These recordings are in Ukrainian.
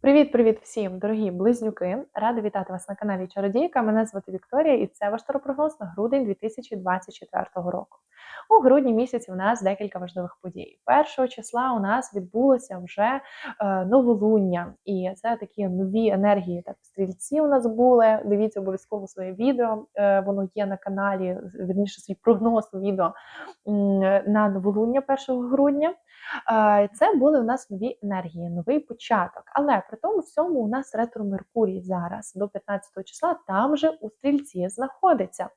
Привіт-привіт всім, дорогі близнюки! Рада вітати вас на каналі Чародійка. Мене звати Вікторія, і це ваш таропрогноз на грудень 2024 року. У грудні місяці у нас декілька важливих подій. Першого числа у нас відбулося вже е, новолуння, і це такі нові енергії. Так, стрільці у нас були. Дивіться обов'язково своє відео. Е, воно є на каналі. Верніше свій прогноз відео на новолуння 1 грудня. Це були у нас нові енергії, новий початок. Але при тому всьому у нас ретро Меркурій зараз до 15 числа там же у стрільці знаходиться.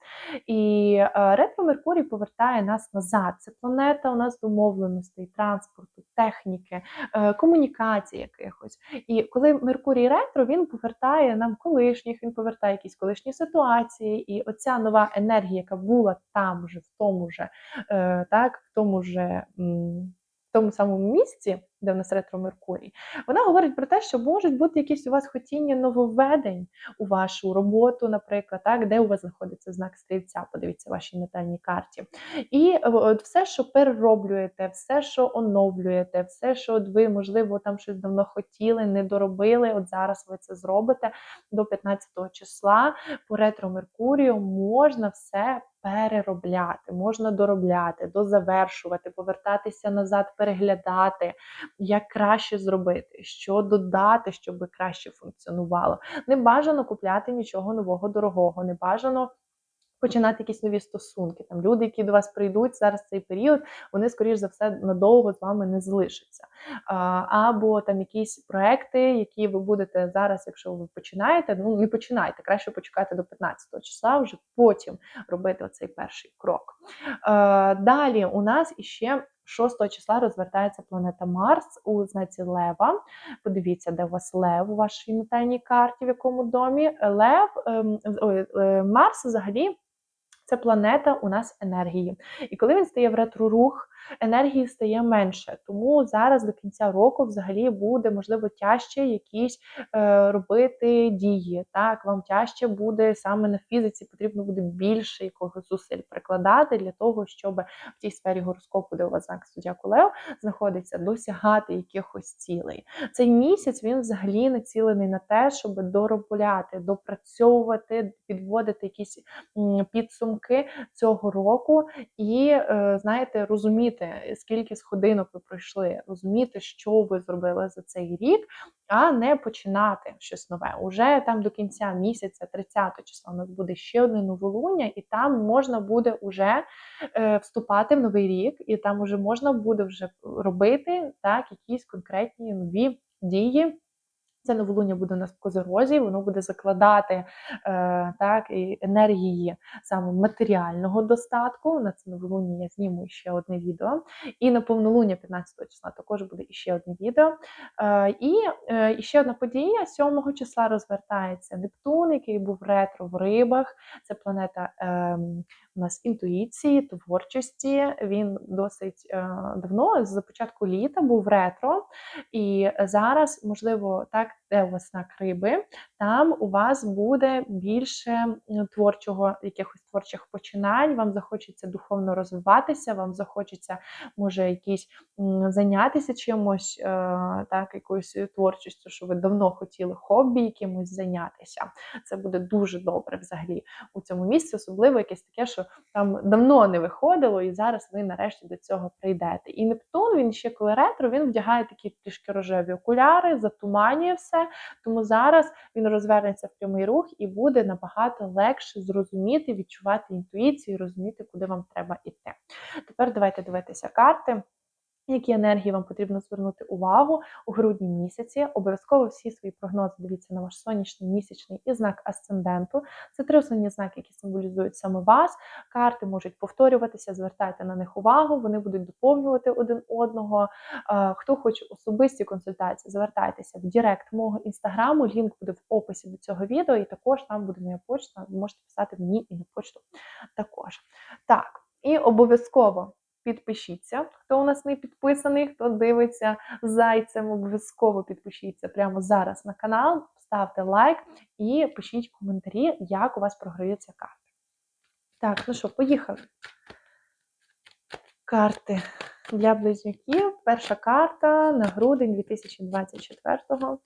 І ретро Меркурій повертає нас назад. Це планета у нас домовленостей, транспорту, техніки, е, комунікації якихось. І коли Меркурій ретро, він повертає нам колишніх, він повертає якісь колишні ситуації. І оця нова енергія, яка була там же, в тому же, е, так, в тому же тому самому місці, де в нас ретро Меркурій, вона говорить про те, що можуть бути якісь у вас хотіння нововведень у вашу роботу, наприклад, так, де у вас знаходиться знак стрільця, подивіться вашій натальній карті. І от все, що перероблюєте, все, що оновлюєте, все, що от ви, можливо, там щось давно хотіли, не доробили. От зараз ви це зробите до 15 числа по ретро Меркурію можна все переробляти, можна доробляти, дозавершувати, повертатися назад, переглядати, як краще зробити, що додати, щоб краще функціонувало. Не бажано купляти нічого нового, дорогого, не бажано починати якісь нові стосунки. Там люди, які до вас прийдуть зараз цей період, вони, скоріш за все, надовго з вами не залишаться. Або там якісь проекти, які ви будете зараз, якщо ви починаєте, ну не починайте, краще почекати до 15 числа, вже потім робити оцей перший крок. Далі у нас іще. 6 числа розвертається планета Марс у знаці Лева. Подивіться, де у вас Лев у вашій натальній карті, в якому домі. Лев, ем, ой, е, Марс взагалі це планета у нас енергії. І коли він стає в ретро-рух, енергії стає менше. Тому зараз до кінця року взагалі буде, можливо, тяжче якісь е, робити дії. Так, Вам тяжче буде саме на фізиці, потрібно буде більше якогось зусиль прикладати для того, щоб в тій сфері гороскопу, де у вас знак Суддяку Лев, знаходиться, досягати якихось цілей. Цей місяць він взагалі націлений на те, щоб доробляти, допрацьовувати, підводити якісь підсумки цього року і, е, знаєте, розуміти скільки сходинок ви пройшли, розуміти, що ви зробили за цей рік, а не починати щось нове. Уже там до кінця місяця, 30 числа, у нас буде ще одне новолуння, і там можна буде вже е, вступати в новий рік, і там вже можна буде вже робити так, якісь конкретні нові дії. Це новолуння буде у нас в козорозі, воно буде закладати е, так, енергії саме матеріального достатку. На це новолуння я зніму ще одне відео. І на повнолуння 15 числа також буде ще одне відео. Е, І е, ще одна подія: 7 числа розвертається Нептун, який був ретро в рибах. Це планета е, у нас інтуїції, творчості. Він досить е, давно, з початку літа, був ретро. І зараз, можливо, так де у вас знак риби, там у вас буде більше творчого, якихось творчих починань, вам захочеться духовно розвиватися, вам захочеться, може, якісь зайнятися чимось, е, так, якоюсь творчістю, що ви давно хотіли хобі якимось зайнятися. Це буде дуже добре взагалі у цьому місці, особливо якесь таке, що там давно не виходило, і зараз ви нарешті до цього прийдете. І Нептун, він ще коли ретро, він вдягає такі трішки рожеві окуляри, затуманює все тому зараз він розвернеться в прямий рух і буде набагато легше зрозуміти, відчувати інтуїцію, розуміти, куди вам треба йти. Тепер давайте дивитися карти. Які енергії вам потрібно звернути увагу у грудні місяці? Обов'язково всі свої прогнози дивіться на ваш сонячний місячний і знак асценденту. Це три основні знаки, які символізують саме вас. Карти можуть повторюватися, звертайте на них увагу, вони будуть доповнювати один одного. Хто хоче особисті консультації, звертайтеся в Директ мого інстаграму. Лінк буде в описі до цього відео, і також там буде моя почта. Ви можете писати мені і на почту також. Так, і обов'язково. Підпишіться, хто у нас не підписаний, хто дивиться зайцем, обов'язково підпишіться прямо зараз на канал, ставте лайк і пишіть коментарі, як у вас програються карти. Так, ну що, поїхали. Карти для близнюків. Перша карта на грудень 2024-го.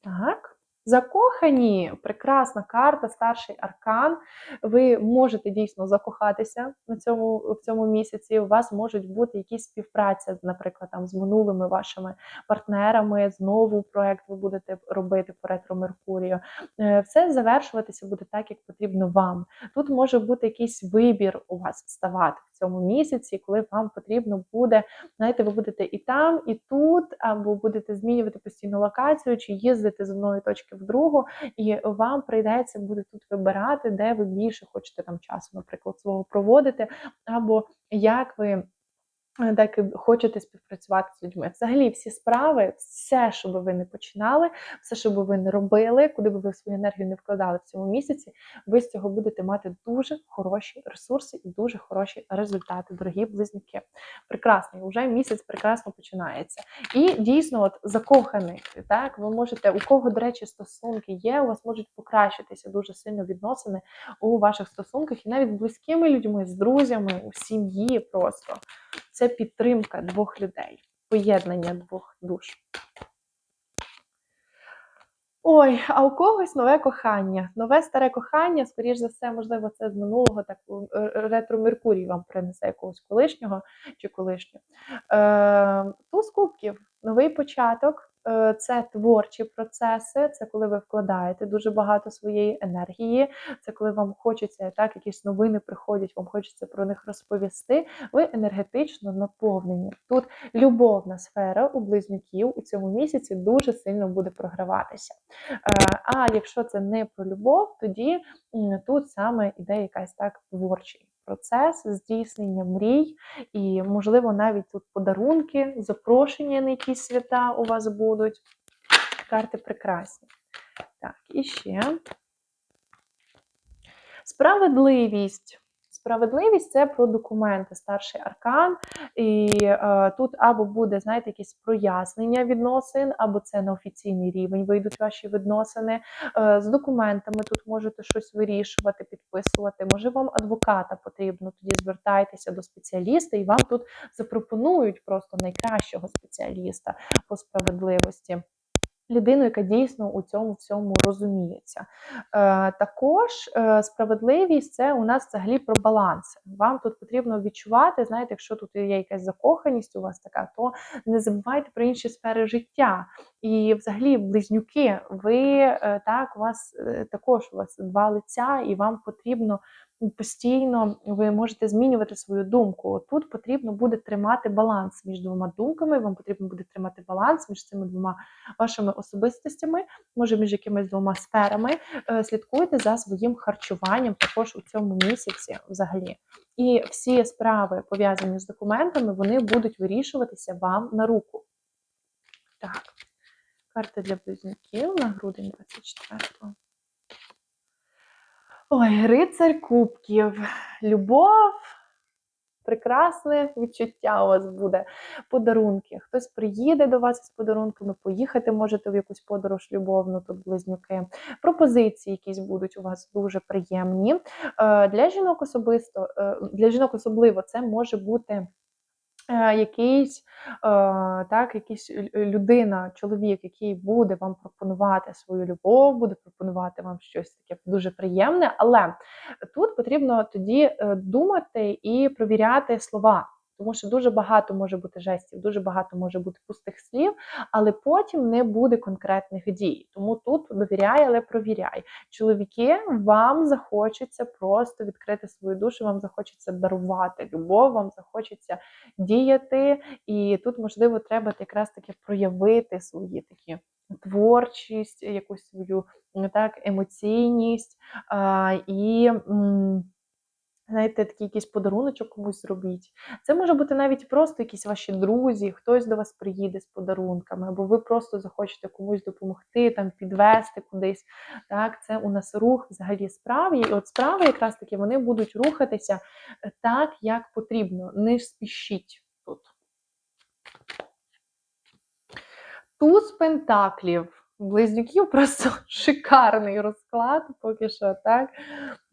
Так. Закохані, прекрасна карта, старший аркан. Ви можете дійсно закохатися на цьому в цьому місяці. У вас можуть бути якісь співпраця, наприклад, там з минулими вашими партнерами. Знову проект ви будете робити по ретро Меркурію. Е, Все завершуватися буде так, як потрібно вам. Тут може бути якийсь вибір у вас ставати в цьому місяці, коли вам потрібно буде, знаєте, ви будете і там, і тут, або будете змінювати постійну локацію, чи їздити з одної точки в другу, і вам прийдеться буде тут вибирати, де ви більше хочете там часу, наприклад, свого проводити, або як ви. Е, Так і хочете співпрацювати з людьми. Взагалі, всі справи, все, що би ви не починали, все, що би ви не робили, куди би ви свою енергію не вкладали в цьому місяці, ви з цього будете мати дуже хороші ресурси і дуже хороші результати, дорогі близнюки. Прекрасний, вже місяць прекрасно починається. І дійсно, от закоханих, так ви можете, у кого, до речі, стосунки є, у вас можуть покращитися дуже сильно відносини у ваших стосунках, і навіть близькими людьми, з друзями, у сім'ї просто. Це підтримка двох людей, поєднання двох душ. Ой, а у когось нове кохання. Нове старе кохання, скоріш за все, можливо, це з минулого так е, ретро Меркурій вам принесе якогось колишнього чи колишнього. Е, туз кубків, новий початок. Е, Це творчі процеси, це коли ви вкладаєте дуже багато своєї енергії. Це коли вам хочеться так, якісь новини приходять, вам хочеться про них розповісти. Ви енергетично наповнені. Тут любовна сфера у близнюків у цьому місяці дуже сильно буде програватися. Е, А якщо це не про любов, тоді тут саме іде якась так творчий процес здійснення мрій, і, можливо, навіть тут подарунки, запрошення на якісь свята у вас будуть. Карти прекрасні. Так, і ще. Справедливість. Справедливість це про документи, старший аркан. І е, тут або буде, знаєте, якесь прояснення відносин, або це на офіційний рівень вийдуть ваші відносини. Е, з документами тут можете щось вирішувати, підписувати. Може, вам адвоката потрібно, тоді звертайтеся до спеціаліста, і вам тут запропонують просто найкращого спеціаліста по справедливості. Людину, яка дійсно у цьому всьому розуміється. Е, також е, справедливість це у нас взагалі про баланс. Вам тут потрібно відчувати, знаєте, якщо тут є якась закоханість у вас така, то не забувайте про інші сфери життя. І взагалі, близнюки, ви е, так, у вас також у вас два лиця, і вам потрібно постійно ви можете змінювати свою думку. Тут потрібно буде тримати баланс між двома думками. Вам потрібно буде тримати баланс між цими двома вашими особистостями, може між якимись двома сферами. Е, Слідкуйте за своїм харчуванням також у цьому місяці взагалі. І всі справи пов'язані з документами, вони будуть вирішуватися вам на руку. Так, карти для близнюків на грудень 24-го. Ой, рицарь кубків, любов, прекрасне відчуття у вас буде. Подарунки. Хтось приїде до вас з подарунками, поїхати можете в якусь подорож любовну, тут близнюки. Пропозиції якісь будуть у вас дуже приємні. Е, Для жінок особисто, е, для жінок особливо це може бути. Е, Якийсь е, так, якийсь людина, чоловік, який буде вам пропонувати свою любов, буде пропонувати вам щось таке дуже приємне, але тут потрібно тоді е, думати і провіряти слова. Тому що дуже багато може бути жестів, дуже багато може бути пустих слів, але потім не буде конкретних дій. Тому тут довіряй, але провіряй. Чоловіки, вам захочеться просто відкрити свою душу, вам захочеться дарувати любов, вам захочеться діяти. І тут, можливо, треба якраз таки проявити свої такі творчість, якусь свою так, емоційність а, і. м, Знаєте, такий якийсь подаруночок комусь зробіть. Це може бути навіть просто якісь ваші друзі, хтось до вас приїде з подарунками, або ви просто захочете комусь допомогти, там підвести кудись. Так, це у нас рух взагалі справ. І от справи якраз таки вони будуть рухатися е, так, як потрібно. Не спішіть тут. Туз пентаклів. Близнюків просто шикарний розклад, поки що так.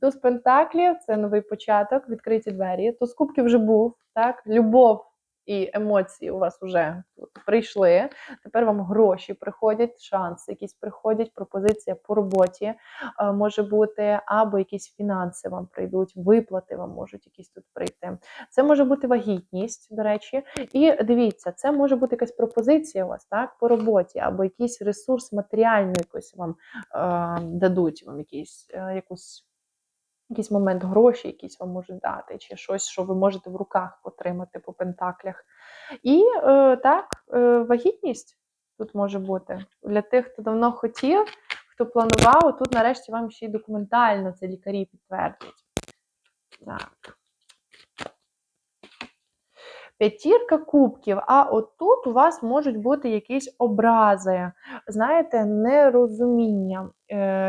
Туз пентаклів це новий початок, відкриті двері. Туз кубків вже був, так, любов і емоції у вас вже прийшли. Тепер вам гроші приходять, шанси якісь приходять, пропозиція по роботі е, може бути, або якісь фінанси вам прийдуть, виплати вам можуть якісь тут прийти. Це може бути вагітність, до речі. І дивіться, це може бути якась пропозиція у вас так, по роботі, або якийсь ресурс матеріальний якось вам е, дадуть, вам якийсь, е, якусь якийсь момент гроші, якісь вам можуть дати, чи щось, що ви можете в руках потримати по пентаклях. І е, так, е, вагітність тут може бути для тих, хто давно хотів, хто планував, тут нарешті вам ще й документально це лікарі підтвердять. Так. П'ятірка кубків, а отут у вас можуть бути якісь образи, знаєте, нерозуміння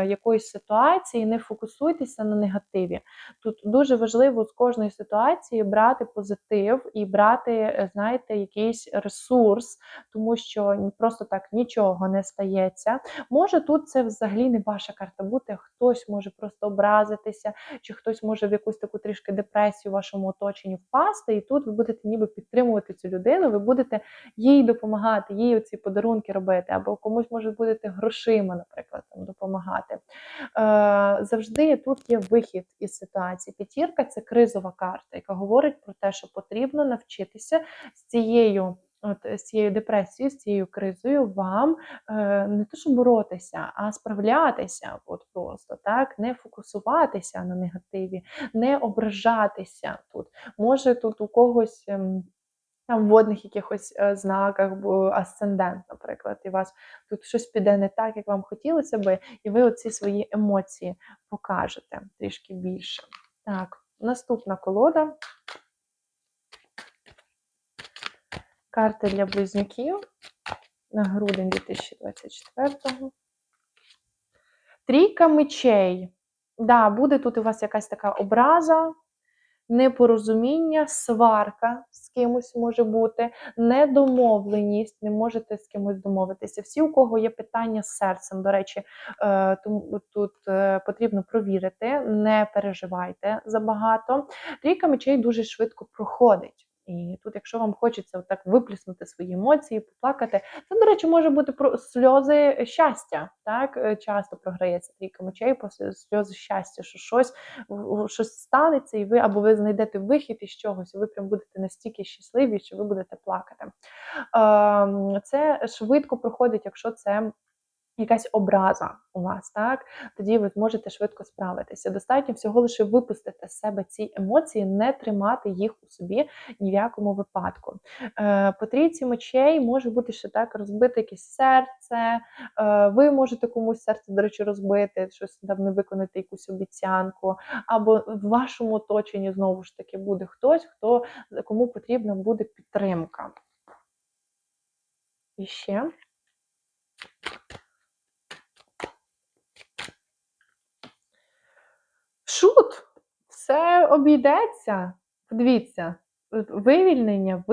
якоїсь ситуації, не фокусуйтеся на негативі. Тут дуже важливо з кожної ситуації брати позитив і брати, е, знаєте, якийсь ресурс, тому що просто так нічого не стається. Може, тут це взагалі не ваша карта бути, хтось може просто образитися, чи хтось може в якусь таку трішки депресію в вашому оточенні впасти, і тут ви будете ніби підтримувати цю людину, ви будете їй допомагати, їй оці подарунки робити, або комусь може будете грошима, наприклад, там допомагати. Е, Завжди тут є вихід із ситуації. П'ятірка це кризова карта, яка говорить про те, що потрібно навчитися з цією. От з цією депресією, з цією кризою вам е, не то, що боротися, а справлятися, от просто так, не фокусуватися на негативі, не ображатися тут. Може тут у когось. Там в водних якихось е, знаках, бо асцендент, наприклад, і вас тут щось піде не так, як вам хотілося би, і ви оці свої емоції покажете трішки більше. Так, наступна колода. Карти для близнюків на грудень 2024-го. Трійка мечей. Да, буде тут у вас якась така образа, непорозуміння, сварка з кимось може бути, недомовленість, не можете з кимось домовитися. Всі, у кого є питання з серцем, до речі, е, тут е, потрібно провірити, не переживайте забагато. Трійка мечей дуже швидко проходить. І тут, якщо вам хочеться так випліснути свої емоції, поплакати, це, до речі, може бути про сльози щастя. Так е, часто програється трійка мечей, після сльози щастя, що щось щось станеться, і ви або ви знайдете вихід із чогось, і ви прям будете настільки щасливі, що ви будете плакати. Ем, це швидко проходить, якщо це якась образа у вас, так тоді ви зможете швидко справитися. Достатньо всього лише випустити з себе ці емоції, не тримати їх у собі ні в якому випадку. Е, По трійці мечей може бути ще так розбите якесь серце. Е, Ви можете комусь серце, до речі, розбити, щось там не виконати якусь обіцянку, або в вашому оточенні знову ж таки буде хтось, хто кому потрібна буде підтримка. І ще. Шут, все обійдеться. Подивіться, вивільнення,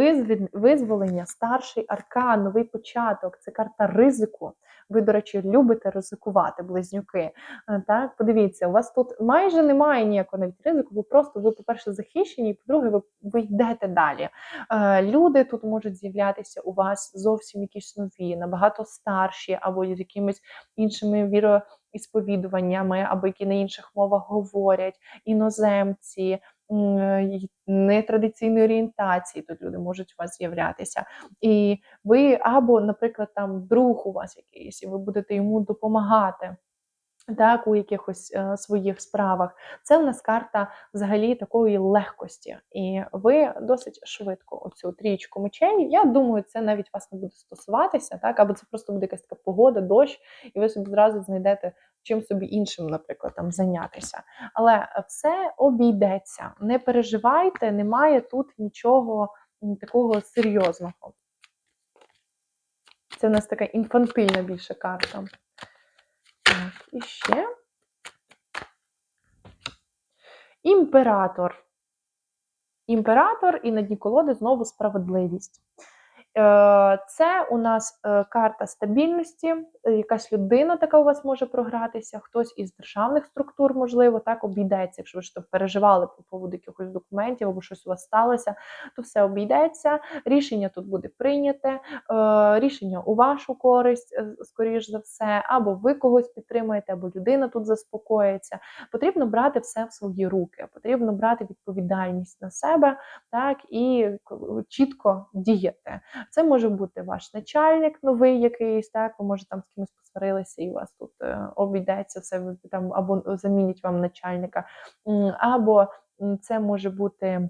визволення, старший аркан, новий початок це карта ризику. Ви, до речі, любите ризикувати, близнюки. Е, так, Подивіться, у вас тут майже немає ніякого навіть ризику, ви просто, ви, по-перше, захищені, і по-друге, ви, ви йдете далі. Е, люди тут можуть з'являтися у вас зовсім якісь нові, набагато старші, або з якимись іншими віроісповідуваннями, або які на інших мовах говорять, іноземці нетрадиційної орієнтації, тут люди можуть у вас з'являтися. І ви або, наприклад, там друг у вас якийсь, і ви будете йому допомагати. Так, у якихось е, своїх справах. Це в нас карта взагалі такої легкості. І ви досить швидко оцю трічку мечей. Я думаю, це навіть вас не буде стосуватися, так, або це просто буде якась така погода, дощ, і ви собі зразу знайдете чим собі іншим, наприклад, там зайнятися. Але все обійдеться. Не переживайте, немає тут нічого такого серйозного. Це в нас така інфантильна більше карта. Так, і ще. Імператор. Імператор і на дні колоди знову справедливість. Е, Це у нас е, карта стабільності, якась людина така у вас може програтися, хтось із державних структур, можливо, так обійдеться, якщо ви ж там переживали по поводу якихось документів або щось у вас сталося, то все обійдеться. Рішення тут буде прийняте, е, рішення у вашу користь, скоріш за все, або ви когось підтримаєте, або людина тут заспокоїться. Потрібно брати все в свої руки, потрібно брати відповідальність на себе, так і чітко діяти. Це може бути ваш начальник новий якийсь, так ви може там з кимось посварилися, і у вас тут е, обійдеться все там або замінять вам начальника, або це може бути.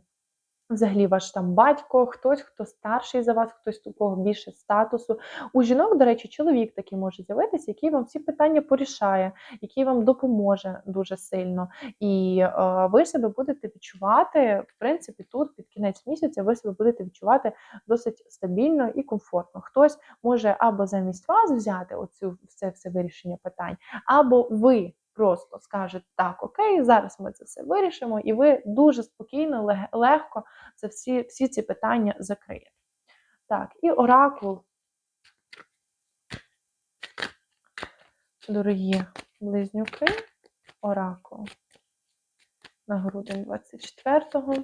Взагалі, ваш там батько, хтось, хто старший за вас, хтось у кого більше статусу. У жінок, до речі, чоловік такий може з'явитися, який вам всі питання порішає, який вам допоможе дуже сильно. І е, ви себе будете відчувати, в принципі, тут під кінець місяця ви себе будете відчувати досить стабільно і комфортно. Хтось може або замість вас взяти оцю це все вирішення питань, або ви просто скажете так, окей, зараз ми це все вирішимо, і ви дуже спокійно, лег- легко це всі, всі ці питання закриєте. Так, і оракул. Дорогі близнюки, оракул на грудень 24-го.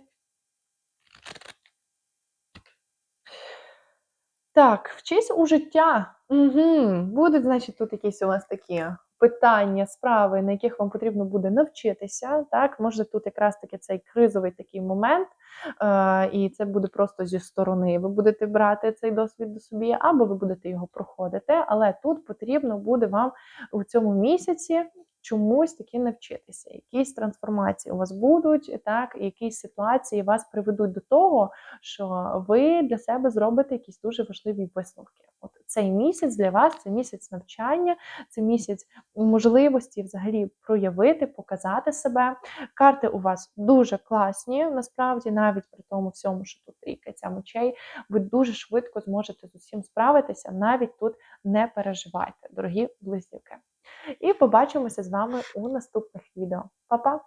Так, вчись у життя. Угу. Будуть, значить, тут якісь у вас такі питання, справи, на яких вам потрібно буде навчитися. Так, може тут якраз таки цей кризовий такий момент, е, і це буде просто зі сторони. Ви будете брати цей досвід до собі, або ви будете його проходити. Але тут потрібно буде вам у цьому місяці чомусь таки навчитися. Якісь трансформації у вас будуть, так, якісь ситуації вас приведуть до того, що ви для себе зробите якісь дуже важливі висновки. От цей місяць для вас це місяць навчання, це місяць можливості взагалі проявити, показати себе. Карти у вас дуже класні, насправді, навіть при тому всьому, що тут трійкаця мечей, ви дуже швидко зможете з усім справитися, навіть тут не переживайте, дорогі близнюки. І побачимося з вами у наступних відео. Па-па!